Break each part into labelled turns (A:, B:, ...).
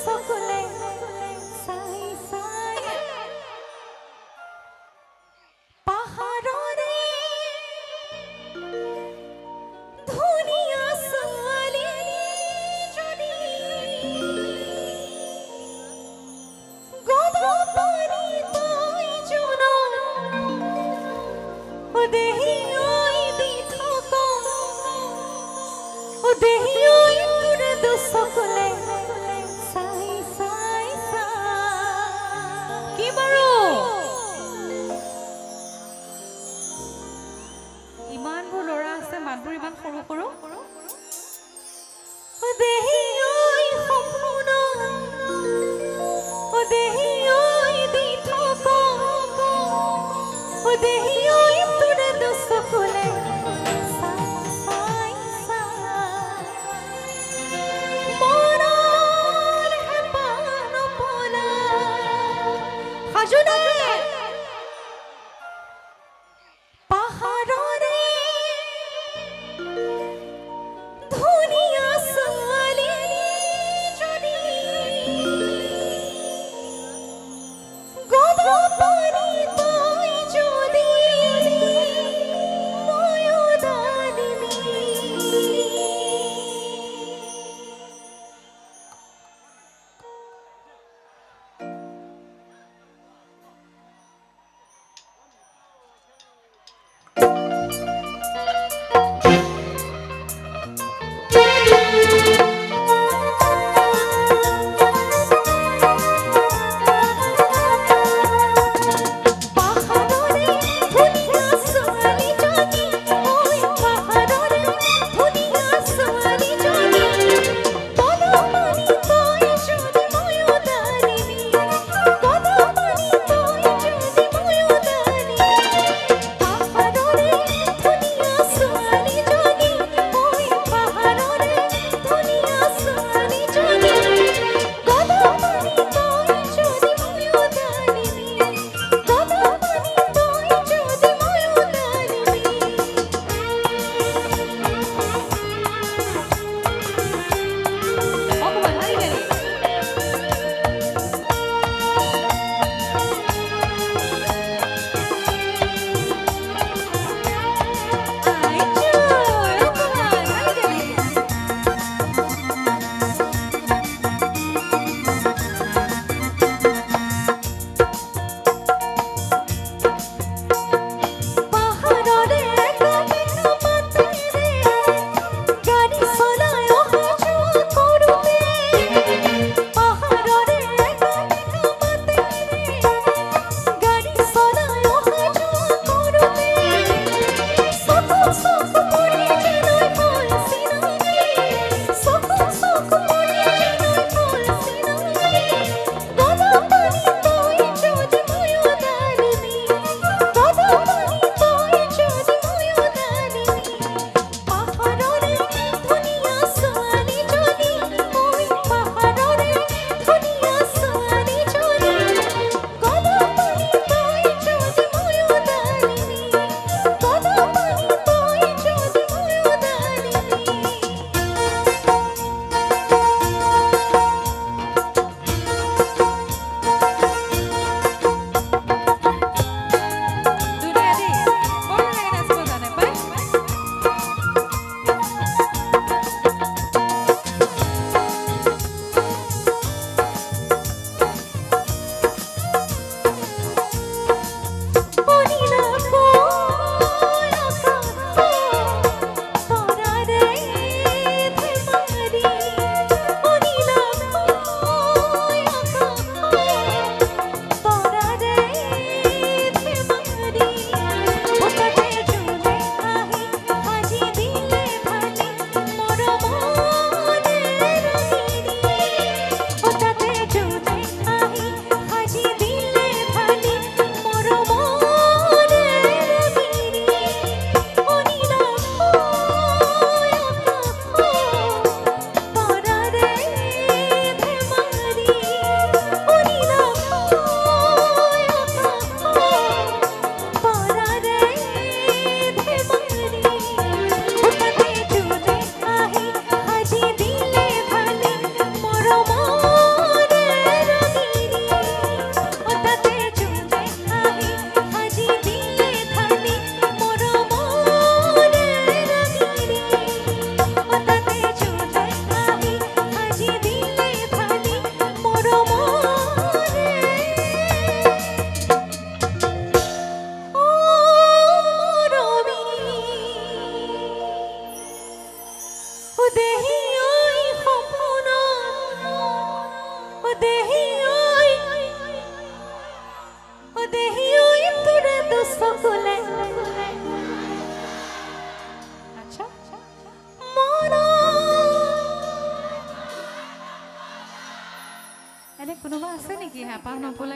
A: सकूं না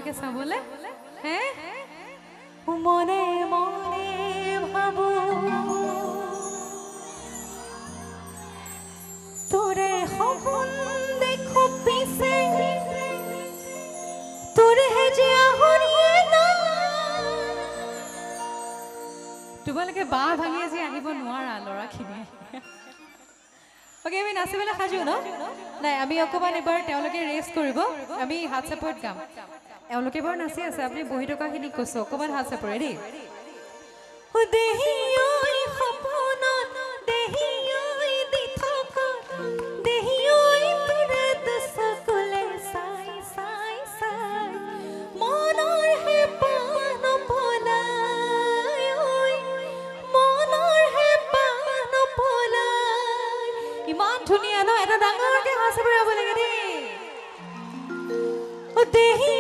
A: হেঁপাহ
B: নপলাকে চাবলে
A: মনে মনে ভাবো তোরে সপোন দেখো পিছে তোৰে যে
B: তোমালোকে বাঁহ ভাঙি আজি আহিব নোৱাৰা ল'ৰাখিনি অ'কে আমি নাচিবলৈ সাজু ন? নাই আমি অকণমান এবাৰ তেওঁলোকে ৰেষ্ট কৰিব। আমি হাত চাপৰিত গাম। এওঁলোকে বাৰু নাচি আছে আপুনি বহি থকাখিনিক কৈছোঁ অকণমান হাত চাপৰে দেই। ইমান ধুনীয়া ন এটা ডাঙৰকৈ হাত চাপৰি হ'ব লাগে দেই।
A: দেহি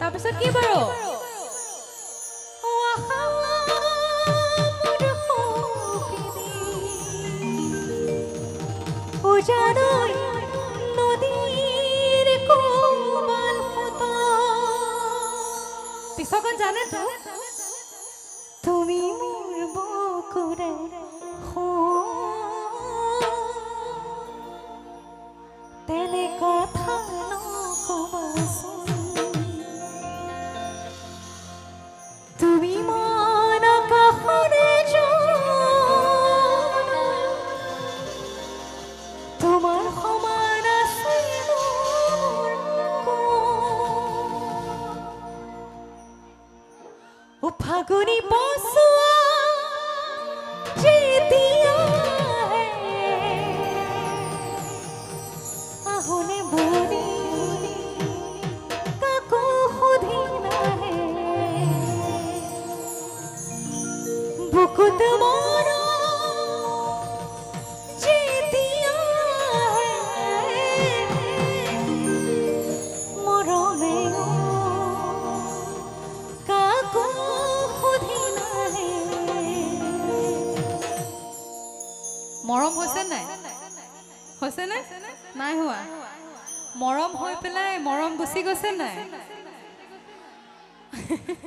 B: তাৰপিছত কি বাৰু পিছকণ জানেতো
A: তুমি মোৰ বুকুৰে then
B: মৰম হৈছে নাই? হৈছে নে? নাই হোৱা। মৰম হৈ পেলাই মৰম গুচি গৈছে নাই?